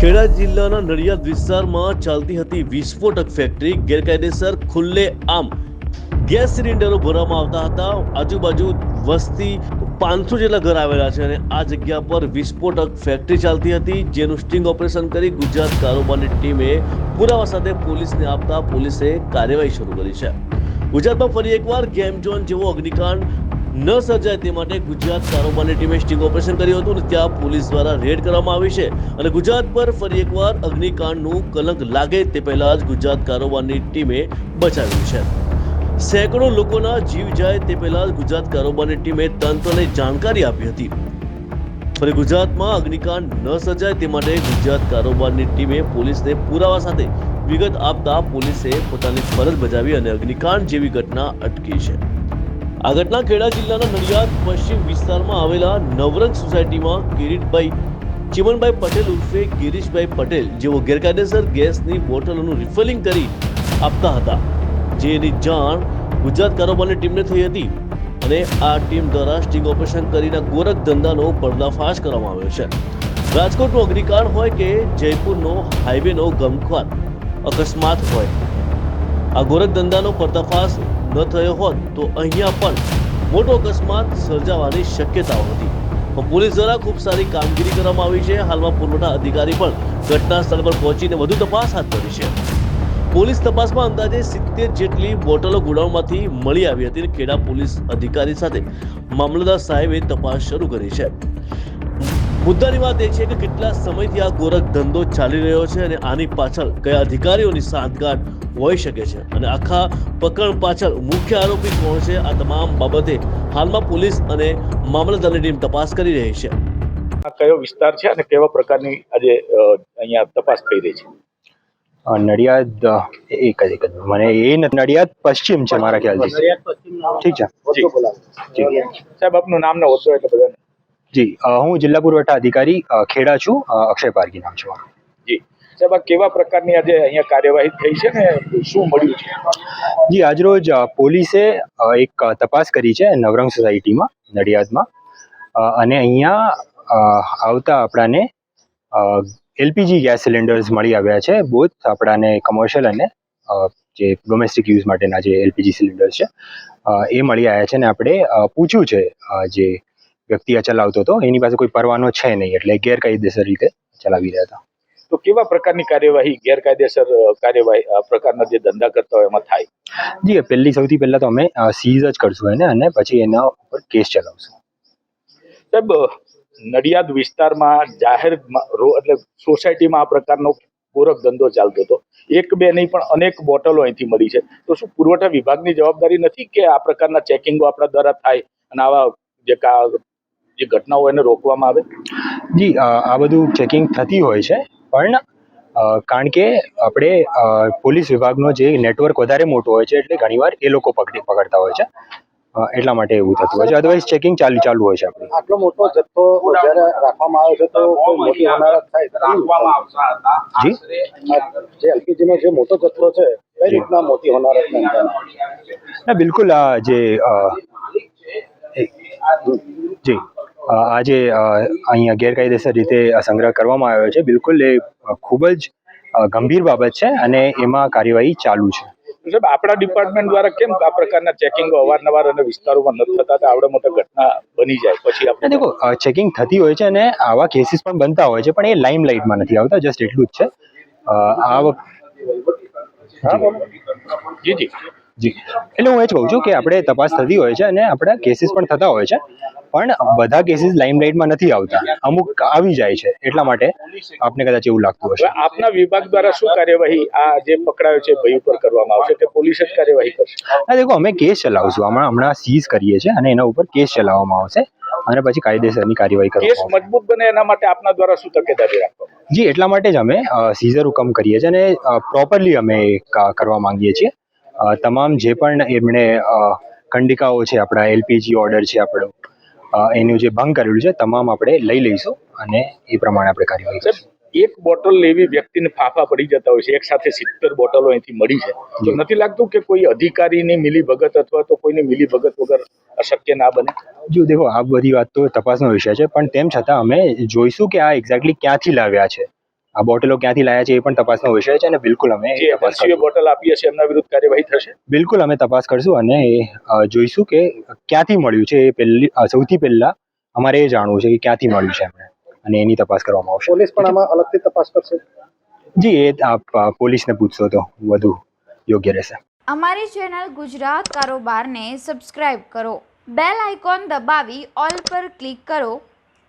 ખેડા જિલ્લાના નડિયાદ વિસ્તારમાં ચાલતી હતી વિસ્ફોટક ફેક્ટરી ગેરકાયદેસર ખુલ્લે આમ. ગેસ સિલિન્ડરો ભરવામાં આવતા હતા. આજુબાજુ વસ્તી પાંચસો જેટલા ઘર આવેલા છે અને આ જગ્યા પર વિસ્ફોટક ફેક્ટરી ચાલતી હતી, જેનું સ્ટિંગ ઓપરેશન કરી ગુજરાત કારોબારની ટીમે પુરાવા સાથે પોલીસને આપતા પોલીસે કાર્યવાહી શરૂ કરી છે. ગુજરાતમાં ફરી એકવાર ગેમ ઝોન જેવો અગ્નિકાંડ ન સર્જાય તે માટે ગુજરાત કારોબારની ટીમે સ્ટિંગ ઓપરેશન કર્યું હતું અને ત્યાં પોલીસ દ્વારા રેડ કરવામાં આવી છે. અને ગુજરાત પર ફરી એકવાર અગ્નિકાંડનું કલંક લાગે તે પહેલા જ ગુજરાત કારોબારની ટીમે બચાવ્યું છે. સેંકડો લોકોના જીવ જાય તે પહેલા ગુજરાત કારોબારની ટીમે તંત્રને જાણકારી આપી હતી. ફરી ગુજરાતમાં અગ્નિકાંડ ન સર્જાય તે માટે ગુજરાત કારોબારની ટીમે પોલીસને પુરાવા સાથે વિગત આપતા પોલીસે પોતાની ફરજ બજાવી અને અગ્નિકાંડ જેવી ઘટના અટકી છે. આ ઘટના ખેડા જિલ્લાના નડિયાદ પશ્ચિમ વિસ્તારમાં આવેલા નવરંગ સોસાયટીમાં કિરીટભાઈ, ચિમનભાઈ પટેલ ઉર્ફે ગિરીશભાઈ પટેલ જેઓ ગેરકાયદેસર ગેસની બોટલોનું રિફિલિંગ કરી આપતા હતા. જેની જાણ ગુજરાત કારોબારની ટીમને થઈ હતી અને આ ટીમ દ્વારા સ્ટિંગ ઓપરેશન કરીને ગોરખ ધંધાનો પર્દાફાશ કરવામાં આવ્યો છે. રાજકોટનો અગ્નિકાંડ હોય કે જયપુરનો હાઈવેનો ગમખ્વાર અકસ્માત હોય. આ ગોરખ ધંધાનો પર્દાફાશ ન થયો હોત તો અહીંયા પણ મોટો અકસ્માત સર્જાવાની શક્યતાઓ હતી. પણ પોલીસ દ્વારા ખૂબ સારી કામગીરી કરવામાં આવી છે. હાલમાં પુરવઠા અધિકારી પણ ઘટના સ્થળ પર પહોંચીને વધુ તપાસ હાથ ધરી છે. પોલીસ તપાસમાં અંદાજે સિત્તેર જેટલી બોટલો ગોડાઉનમાંથી મળી આવી હતી અને ખેડા પોલીસ અધિકારી સાથે મામલતદાર સાહેબે તપાસ શરૂ કરી છે. મુદ્દાની વાત એ છે કે કેટલા સમયથી આ ગોરખ ધંધો ચાલી રહ્યો છે અને આની પાછળ કયા અધિકારીઓની સાંઠગાંઠ હોઈ શકે છે? અને આખા પ્રકરણ પાછળ મુખ્ય આરોપી કોણ છે? આ તમામ બાબતે હાલમાં પોલીસ અને મામલતદારની ટીમ તપાસ કરી રહી છે. આ કયો વિસ્તાર છે અને કેવા પ્રકારની આજે અહીંયા તપાસ થઈ રહી છે? નડિયાદ એક જ એક જ મને એ નડિયાદ પશ્ચિમ છે મારા ખ્યાલથી. ઠીક છે. સાહેબ આપનું નામ ને હોતો એટલે બધાને જી હું જિલ્લા પુરવઠા અધિકારી ખેડા છું. અક્ષય પારકી નામ છે મારું. જી. સાહેબ આ કેવા પ્રકારની આજે અહીંયા કાર્યવાહી થઈ છે ને શું મળ્યું છે? જી આજરોજ પોલીસે એક તપાસ કરી છે નવરંગ સોસાયટીમાં નડિયાદમાં. અને અહીંયા આવતા આપણાને એલપીજી ગેસ સિલિન્ડર્સ મળી આવ્યા છે બોથ આપણાને કમર્શિયલ અને જે ડોમેસ્ટિક યુઝ માટેના જે એલપીજી સિલિન્ડર્સ છે એ મળી આવ્યા છે. અને આપણે પૂછ્યું છે જે વ્યક્તિ આ ચલાવતો હતો. એની પાસે કોઈ પરવાનો છે નહીં એટલે ગેરકાયદેસર રીતે ચલાવી રહ્યા હતા. તો કેવા પ્રકારની કાર્યવાહી ગેરકાયદેસર કાર્યવાહી આ પ્રકારના જે ધંધા કરતા હોય એમાં થાય? જી પહેલી સૌથી પહેલા તો અમે સીઝ જ કરશું એને અને પછી એના ઉપર કેસ ચલાવશું. સાહેબ નડિયાદ વિસ્તારમાં જાહેર એટલે સોસાયટીમાં આ પ્રકારનો પૂરક ધંધો ચાલતો હતો. એક બે નહીં પણ અનેક બોટલો અહીંથી મળી છે. તો શું પુરવઠા વિભાગની જવાબદારી નથી કે આ પ્રકારના ચેકિંગો આપણા દ્વારા થાય અને આવા જે કા- જે ઘટનાઓ એને રોકવામાં આવે? જી આ બધું ચેકિંગ થતી હોય છે પણ કારણ કે આપણે પોલીસ વિભાગનો જે નેટવર્ક વધારે મોટો હોય છે એટલે ઘણીવાર એ લોકો પકડી પકડતા હોય છે. એટલા માટે એવું થતું હોય છે. અદરવાઇઝ ચેકિંગ ચાલુ ચાલુ હોય છે આપણે. આટલો મોટો જથ્થો જ્યારે રાખવામાં આવે છે તો કોઈ મોટી અનારત થાય તો કેમ? જી? જે એલપીજીનો જે મોટો જથ્થો છે કઈ રીતના મોટી અનારત ના બિલકુલ આ જે જી. અ, આ જે અ, અહીંયા ગેરકાયદેસર રીતે સંગ્રહ કરવામાં આવ્યો છે. બિલકુલ એ ખૂબ જ ગંભીર બાબત છે અને એમાં કાર્યવાહી ચાલુ છે. સાહેબ આપણા ડિપાર્ટમેન્ટ દ્વારા કેમ આ પ્રકારના ચેકિંગો અવારનવાર અને વિસ્તારોમાં નથી થતા? તો આવડે મોટા ઘટના બની જાય પછી આપણે દેખો ચેકિંગ થતી હોય છે અને આવા કેસીસ પણ બનતા હોય છે પણ એ લાઇમ લાઇટમાં નથી આવતા જસ્ટ એટલું જ છે. આ જી જી. જી. એટલે હું એ જ કહું છું કે આપણે તપાસ થતી હોય છે અને આપણા કેસીસ પણ થતા હોય છે પણ બધા કેસીસ લાઇમ લાઇટમાં નથી આવતા. અમુક આવી જાય છે એટલા માટે આપને કદાચ એવું લાગતું હશે. આપના વિભાગ દ્વારા શું કાર્યવાહી આ જે પકડાયો છે ભાઈ ઉપર કરવામાં આવશે કે પોલીસ જ કાર્યવાહી કરશે? હા દેખો અમે કેસ ચલાવશું. હમણાં હમણાં સીઝ કરીએ છીએ અને એના ઉપર કેસ ચલાવવામાં આવશે અને પછી કાયદેસરની કાર્યવાહી કેસ કરવામાં આવશે. મજબૂત બને એના માટે આપના દ્વારા શું તકેદારી રાખવામાં? જી એટલા માટે જ અમે સીઝર હુકમ કરીએ છીએ અને પ્રોપરલી અમે કરવા માંગીએ છીએ. તમામ જે પણ એમણે ખંડિકાઓ છે આપણા એલપીજી ઓર્ડર છે આપણો એનું જે ભંગ કરેલું છે તમામ આપણે લઈ લઈશું અને એ પ્રમાણે આપણે કાર્યવાહી કરીશું. એક બોટલ લેવી વ્યક્તિને ફાફા પડી જતા હોય છે એક સાથે સિત્તેર બોટલો અહીંથી મળી છે. તો નથી લાગતું કે કોઈ અધિકારીની મિલી ભગત અથવા તો કોઈની મિલી ભગત વગર અશક્ય ના બને? જો દેખો આ બધી વાત તો તપાસનો વિષય છે પણ તેમ છતાં અમે જોઈશું કે આ એક્ઝેક્ટલી ક્યાંથી લાવ્યા છે. આ બોટલો ક્યાંથી લાયા છે એ પણ તપાસનો વિષય છે અને બિલકુલ અમે બોટલ આપીએ છીએ એમના વિરુદ્ધ કાર્યવાહી થશે? બિલકુલ અમે તપાસ કરશું અને એ જોઈશું કે ક્યાંથી મળ્યું છે એ પહેલી સૌથી પહેલા અમારે એ જાણવું છે કે ક્યાંથી મળ્યું છે એમને અને એની તપાસ કરવામાં આવશે. પોલીસ પણ આમાં અલગથી તપાસ કરશે? જી એ આપ પોલીસને પૂછશો તો વધુ યોગ્ય રહેશે. અમારી ચેનલ ગુજરાત કારોબારને સબસ્ક્રાઇબ કરો બેલ આઇકોન દબાવી ઓલ પર ક્લિક કરો